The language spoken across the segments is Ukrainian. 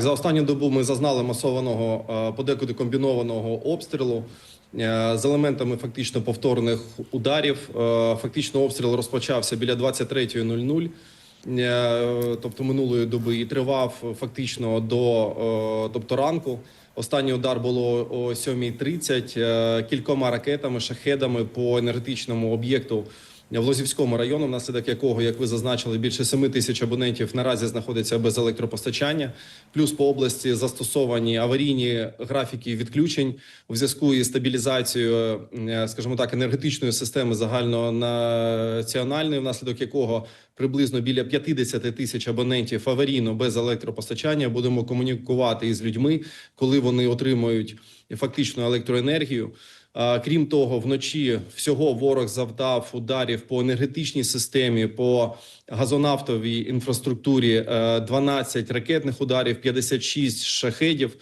За останню добу ми зазнали масованого е, подекуди комбінованого обстрілу е, з елементами фактично повторних ударів. Е, Фактично обстріл розпочався біля 23.00, е, тобто минулої доби, і тривав фактично до тобто ранку. Останній удар було о 7.30 е, кількома ракетами, шахедами по енергетичному об'єкту в Лозівському району, внаслідок якого, як ви зазначили, більше 7 тисяч абонентів наразі знаходиться без електропостачання. Плюс по області застосовані аварійні графіки відключень у зв'язку із стабілізацією, е, скажімо так, енергетичної системи загальнонаціональної, внаслідок якого приблизно біля 50 тисяч абонентів аварійно без електропостачання. Будемо комунікувати із людьми, коли вони отримують фактично електроенергію. Крім того, вночі всього ворог завдав ударів по енергетичній системі, по газонафтовій інфраструктурі е, 12 ракетних ударів, 56 шахедів.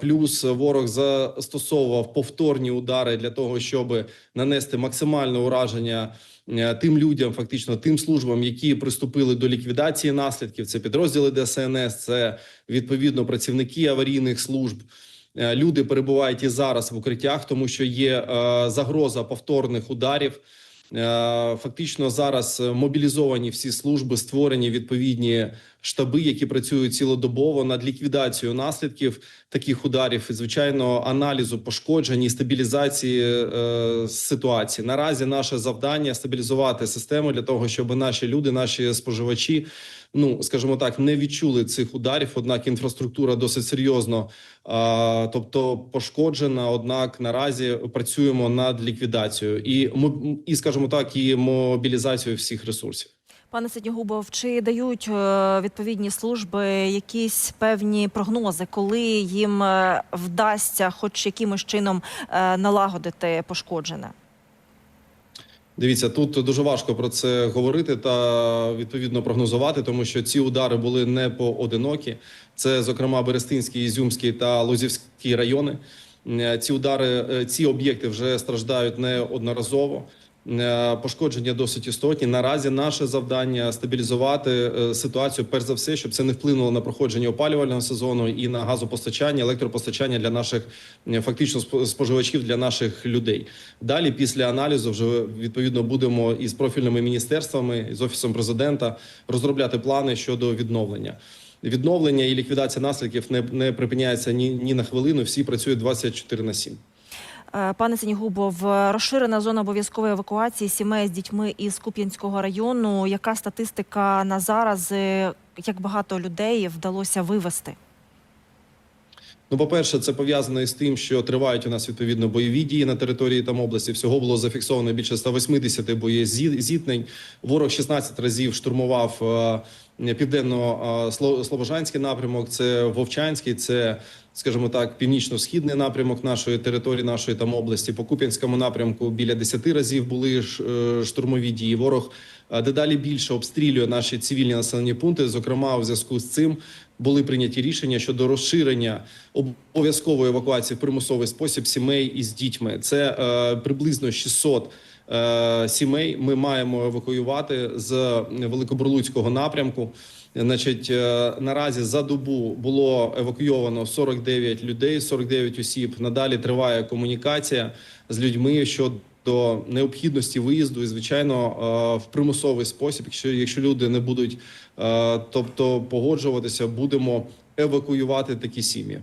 Плюс ворог застосовував повторні удари для того, щоб нанести максимальне ураження е, тим людям, фактично тим службам, які приступили до ліквідації наслідків. Це підрозділи ДСНС, це відповідно працівники аварійних служб. Е, Люди перебувають і зараз в укриттях, тому що є е, загроза повторних ударів. Е, Фактично зараз мобілізовані всі служби, створені відповідні штаби, які працюють цілодобово над ліквідацією наслідків таких ударів і звичайно аналізу пошкоджень і стабілізації е, ситуації. Наразі наше завдання стабілізувати систему для того, щоб наші люди, наші споживачі, ну скажімо так, не відчули цих ударів. Однак інфраструктура досить серйозно, а, тобто пошкоджена. Однак наразі працюємо над ліквідацією і і, скажімо так, і мобілізацією всіх ресурсів. Пане Сиднігубов, чи дають е, відповідні служби якісь певні прогнози, коли їм е, вдасться хоч якимось чином е, налагодити пошкоджене? Дивіться, тут дуже важко про це говорити та відповідно прогнозувати, тому що ці удари були не поодинокі. Це, зокрема, Берестинський, Ізюмський та Лозівський райони. Ці удари, ці об'єкти вже страждають неодноразово. Е, Пошкодження досить істотні. Наразі наше завдання стабілізувати е, ситуацію, перш за все, щоб це не вплинуло на проходження опалювального сезону і на газопостачання, електропостачання для наших е, фактично спо- споживачів для наших людей. Далі, після аналізу, вже відповідно будемо із профільними міністерствами, з офісом президента розробляти плани щодо відновлення. Відновлення і ліквідація наслідків не, не припиняється ні, ні на хвилину. Всі працюють 24 на 7. Е, Пане Синігубов, е, розширена зона обов'язкової евакуації сімей з дітьми із Куп'янського району. Яка статистика на зараз? е, Як багато людей вдалося вивести? Ну, по-перше, це пов'язано із тим, що тривають у нас відповідно бойові дії на території там області. Всього було зафіксовано більше 180 боєзіткнень. Ворог 16 разів штурмував е, південно-слобожанський напрямок. Це Вовчанський, це, скажімо так, північно-східний напрямок нашої території, нашої там області. По Куп'янському напрямку біля 10 разів були е, штурмові дії. Ворог дедалі більше обстрілює наші цивільні населені пункти. Зокрема, у зв'язку з цим були прийняті рішення щодо розширення обов'язкової евакуації в примусовий спосіб сімей із дітьми. Це е, приблизно 600 е, сімей. Ми маємо евакуювати з Великобурлуцького напрямку. Значить, е, наразі за добу було евакуйовано 49 людей, 49 осіб. Надалі триває комунікація з людьми щодо необхідності виїзду і звичайно е, в примусовий спосіб. Якщо якщо люди не будуть, е, тобто погоджуватися, будемо евакуювати такі сім'ї.